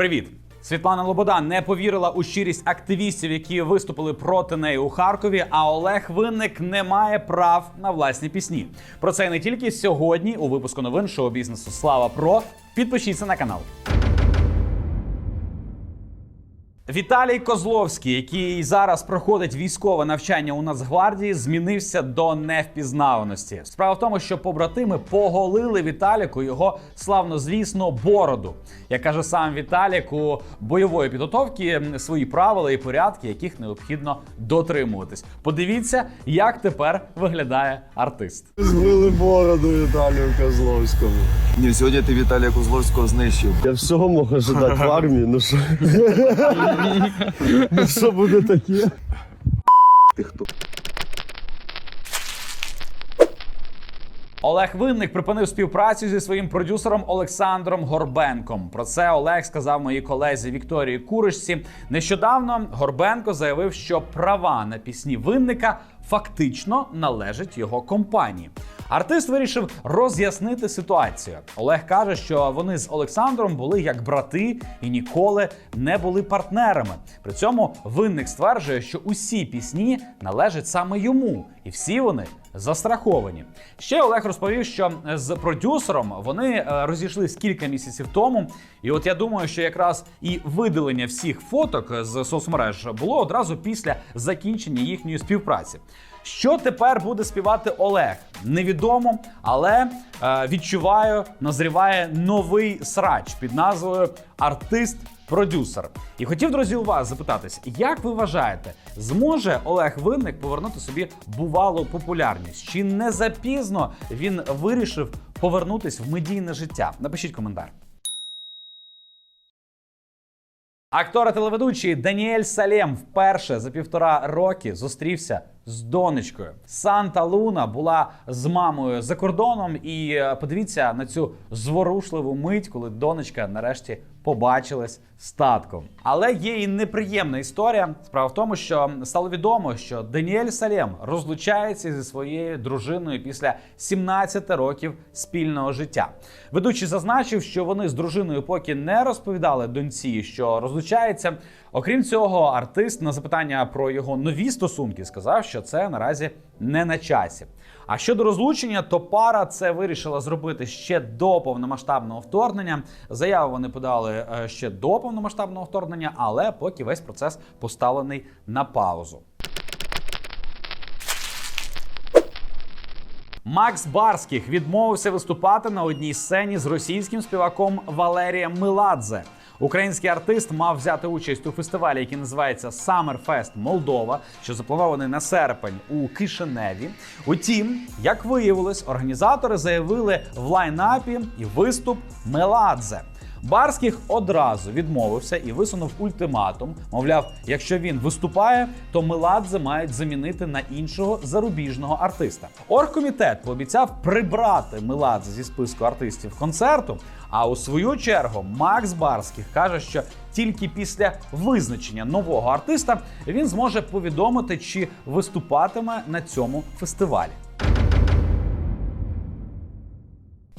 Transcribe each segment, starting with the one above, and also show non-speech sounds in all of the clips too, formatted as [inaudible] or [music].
Привіт! Світлана Лобода не повірила у щирість активістів, які виступили проти неї у Харкові. А Олег Винник не має прав на власні пісні. Про це і не тільки сьогодні у випуску новин шоу бізнесу Слава Про. Підпишіться на канал. Віталій Козловський, який зараз проходить військове навчання у Нацгвардії, змінився до невпізнаваності. Справа в тому, що побратими поголили Віталіку його славнозвісну бороду. Як каже сам Віталік, у бойової підготовки свої правила і порядки, яких необхідно дотримуватись. Подивіться, як тепер виглядає артист. Збили бороду Віталію Козловському. Ні, сьогодні ти Віталія Козловського знищив. Я всього можу ожидати в армії, ну що? [laughs] Ну що буде таке? Ти хто? Олег Винник припинив співпрацю зі своїм продюсером Олександром Горбенком. Про це Олег сказав моїй колезі Вікторії Куришці. Нещодавно Горбенко заявив, що права на пісні винника фактично належить його компанії. Артист вирішив роз'яснити ситуацію. Олег каже, що вони з Олександром були як брати і ніколи не були партнерами. При цьому винник стверджує, що усі пісні належать саме йому, і всі вони застраховані. Ще Олег розповів, що з продюсером вони е, розійшлись кілька місяців тому. І от я думаю, що якраз і видалення всіх фоток з соцмереж було одразу після закінчення їхньої співпраці. Що тепер буде співати Олег? Невідомо, але е, відчуваю, назріває новий срач під назвою Артист. Продюсер. І хотів, друзі, у вас запитатись, як ви вважаєте, зможе Олег Винник повернути собі бувалу популярність? Чи не запізно він вирішив повернутись в медійне життя? Напишіть коментар. Актор і телеведучий Даніель Салєм вперше за півтора роки зустрівся з донечкою. Санта Луна була з мамою за кордоном, і е, подивіться на цю зворушливу мить, коли донечка нарешті побачилась з татком. Але є і неприємна історія. Справа в тому, що стало відомо, що Даніель Салєм розлучається зі своєю дружиною після 17 років спільного життя. Ведучий зазначив, що вони з дружиною поки не розповідали доньці, що розлучається. Окрім цього, артист на запитання про його нові стосунки сказав, що це наразі не на часі. А щодо розлучення, то пара це вирішила зробити ще до повномасштабного вторгнення. Заяву вони подали е, ще до повномасштабного вторгнення, але поки весь процес поставлений на паузу. Макс Барських відмовився виступати на одній сцені з російським співаком Валерієм Меладзе. Український артист мав взяти участь у фестивалі, який називається Summerfest Молдова, що запланований на серпень у Кишиневі. Утім, як виявилось, організатори заявили в лайнапі і виступ Меладзе. Барських одразу відмовився і висунув ультиматум. Мовляв, якщо він виступає, то Меладзе мають замінити на іншого зарубіжного артиста. Оргкомітет пообіцяв прибрати Меладзе зі списку артистів концерту. А у свою чергу Макс Барських каже, що тільки після визначення нового артиста він зможе повідомити, чи виступатиме на цьому фестивалі.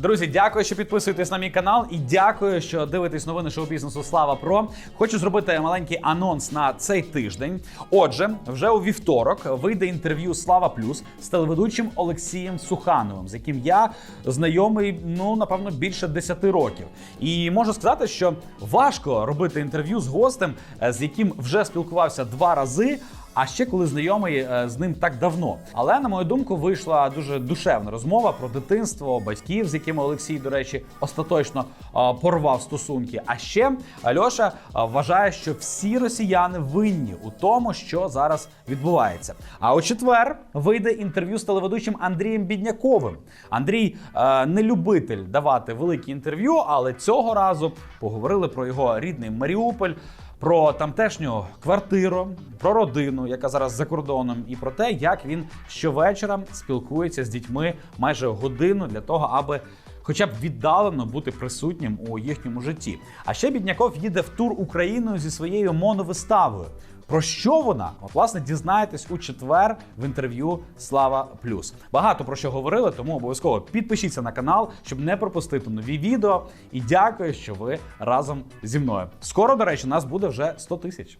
Друзі, дякую, що підписуєтесь на мій канал, і дякую, що дивитесь новини шоу-бізнесу Слава Про. Хочу зробити маленький анонс на цей тиждень. Отже, вже у вівторок вийде інтерв'ю Слава Плюс з телеведучим Олексієм Сухановим, з яким я знайомий, ну напевно, більше 10 років. І можу сказати, що важко робити інтерв'ю з гостем, е, з яким вже спілкувався два рази. А ще коли знайомий е, з ним так давно. Але на мою думку, вийшла дуже душевна розмова про дитинство, батьків, з якими Олексій, до речі, остаточно е, порвав стосунки. А ще Альоша е, вважає, що всі росіяни винні у тому, що зараз відбувається. А у четвер вийде інтерв'ю з телеведучим Андрієм Бідняковим. Андрій не любитель давати великі інтерв'ю, але цього разу поговорили про його рідний Маріуполь про тамтешню квартиру, про родину, яка зараз за кордоном, і про те, як він щовечора спілкується з дітьми майже годину для того, аби хоча б віддалено бути присутнім у їхньому житті. А ще Бідняков їде в тур Україною зі своєю моновиставою. Про що вона? От, власне, дізнаєтесь у четвер в інтерв'ю Слава Плюс. Багато про що говорили, тому обов'язково підпишіться на канал, щоб не пропустити нові відео. І дякую, що ви разом зі мною. Скоро, до речі, нас буде вже 100 тисяч.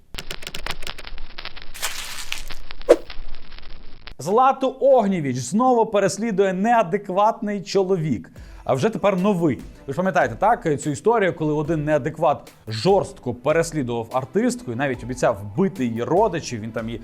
Злату Огнєвіч знову переслідує неадекватний чоловік. А вже тепер новий. Ви ж пам'ятаєте, так цю історію, коли один неадекват жорстко переслідував артистку і навіть обіцяв вбити її родичів. Він там і е,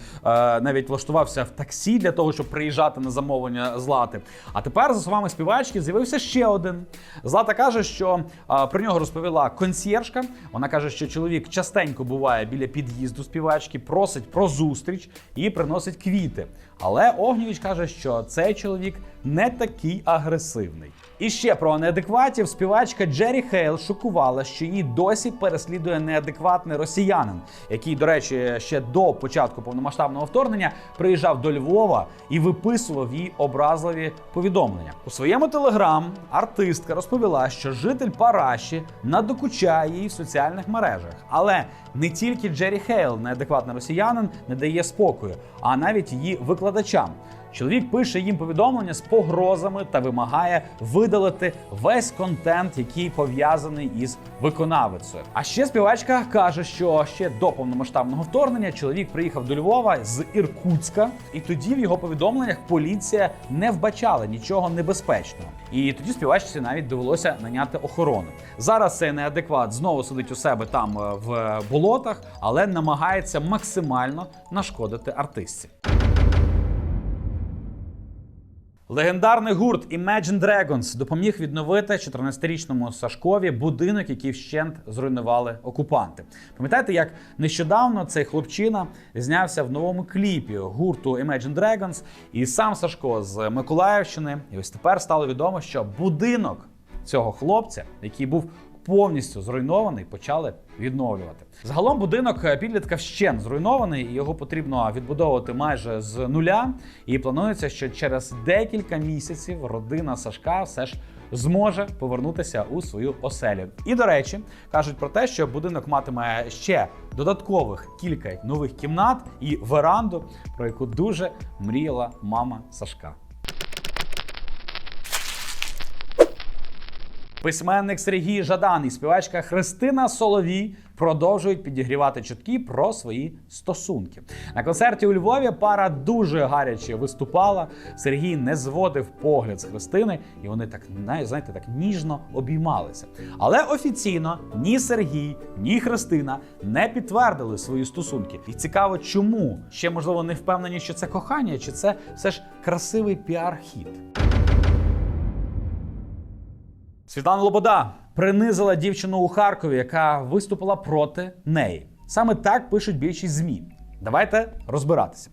навіть влаштувався в таксі для того, щоб приїжджати на замовлення злати. А тепер, за словами співачки, з'явився ще один. Злата каже, що е, про нього розповіла консьєржка. Вона каже, що чоловік частенько буває біля під'їзду співачки, просить про зустріч і приносить квіти. Але Огнєвіч каже, що цей чоловік не такий агресивний. І ще про неадекватів співачка Джері Хейл шокувала, що її досі переслідує неадекватний росіянин, який, до речі, ще до початку повномасштабного вторгнення приїжджав до Львова і виписував їй образливі повідомлення. У своєму телеграм артистка розповіла, що житель Параші надокучає їй в соціальних мережах. Але не тільки Джері Хейл, неадекватний росіянин, не дає спокою, а навіть її викладачам. Чоловік пише їм повідомлення з погрозами та вимагає видалити весь контент, який пов'язаний із виконавицею. А ще співачка каже, що ще до повномасштабного вторгнення чоловік приїхав до Львова з Іркутська, і тоді в його повідомленнях поліція не вбачала нічого небезпечного. І тоді співачці навіть довелося наняти охорону. Зараз цей неадекват знову сидить у себе там е, в болотах, але намагається максимально нашкодити артистці. Легендарний гурт Imagine Dragons допоміг відновити 14-річному Сашкові будинок, який вщент зруйнували окупанти. Пам'ятаєте, як нещодавно цей хлопчина знявся в новому кліпі гурту Imagine Dragons, і сам Сашко з Миколаївщини. І ось тепер стало відомо, що будинок цього хлопця, який був повністю зруйнований, почали відновлювати. Загалом будинок е, підлітка вщен зруйнований, і його потрібно відбудовувати майже з нуля. І планується, що через декілька місяців родина Сашка все ж зможе повернутися у свою оселю. І до речі, кажуть про те, що будинок матиме ще додаткових кілька нових кімнат і веранду, про яку дуже мріяла мама Сашка. Письменник Сергій Жадан і співачка Христина Соловій продовжують підігрівати чутки про свої стосунки. На концерті у Львові пара дуже гаряче виступала. Сергій не зводив погляд з Христини, і вони так знаєте, так ніжно обіймалися. Але офіційно ні Сергій, ні Христина не підтвердили свої стосунки. І цікаво, чому ще можливо не впевнені, що це кохання, чи це все ж красивий піар-хід. Світлана Лобода принизила дівчину у Харкові, яка виступила проти неї. Саме так пишуть більшість змі. Давайте розбиратися.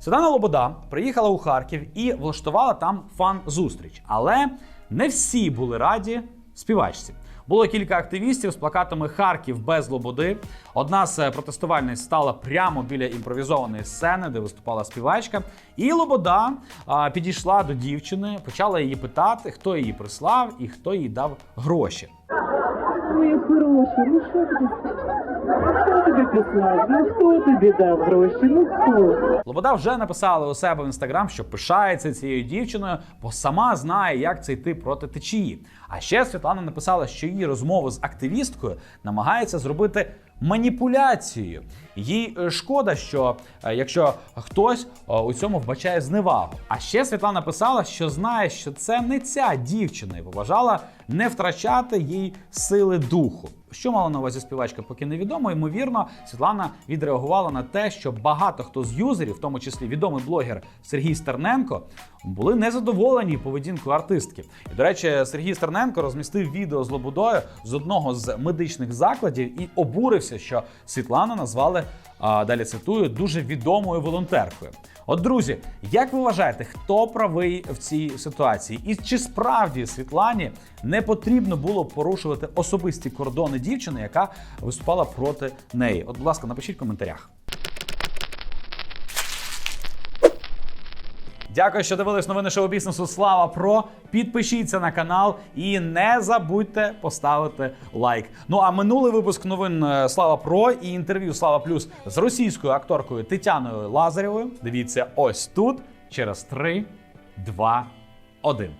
Світлана Лобода приїхала у Харків і влаштувала там фан-зустріч. Але не всі були раді співачці. Було кілька активістів з плакатами Харків без Лободи. Одна з протестувальниць стала прямо біля імпровізованої сцени, де виступала співачка. І Лобода а, підійшла до дівчини, почала її питати, хто її прислав і хто їй дав гроші. Моя хороша, ну що тобі? Лобода вже написала у себе в інстаграм, що пишається цією дівчиною, бо сама знає, як це йти проти течії. А ще Світлана написала, що її розмову з активісткою намагається зробити маніпуляцією. Їй е, шкода, що е, якщо хтось е, у цьому вбачає зневагу. А ще Світлана писала, що знає, що це не ця дівчина, і побажала не втрачати їй сили духу. Що мала на увазі співачка, поки невідомо. Ймовірно, Світлана відреагувала на те, що багато хто з юзерів, в тому числі відомий блогер Сергій Стерненко, були незадоволені поведінкою артистки. І до речі, Сергій Стерненко розмістив відео з Лободою з одного з медичних закладів і обурився, що Світлану назвали далі цитую дуже відомою волонтеркою. От, друзі, як ви вважаєте, хто правий в цій ситуації? І чи справді Світлані не потрібно було порушувати особисті кордони дівчини, яка виступала проти неї? От, будь ласка, напишіть в коментарях. Дякую, що дивились новини шоу бізнесу. Слава Про. Підпишіться на канал і не забудьте поставити лайк. Ну а минулий випуск новин е, Слава Про і інтерв'ю Слава Плюс з російською акторкою Тетяною Лазарєвою. Дивіться ось тут через 3, 2, 1.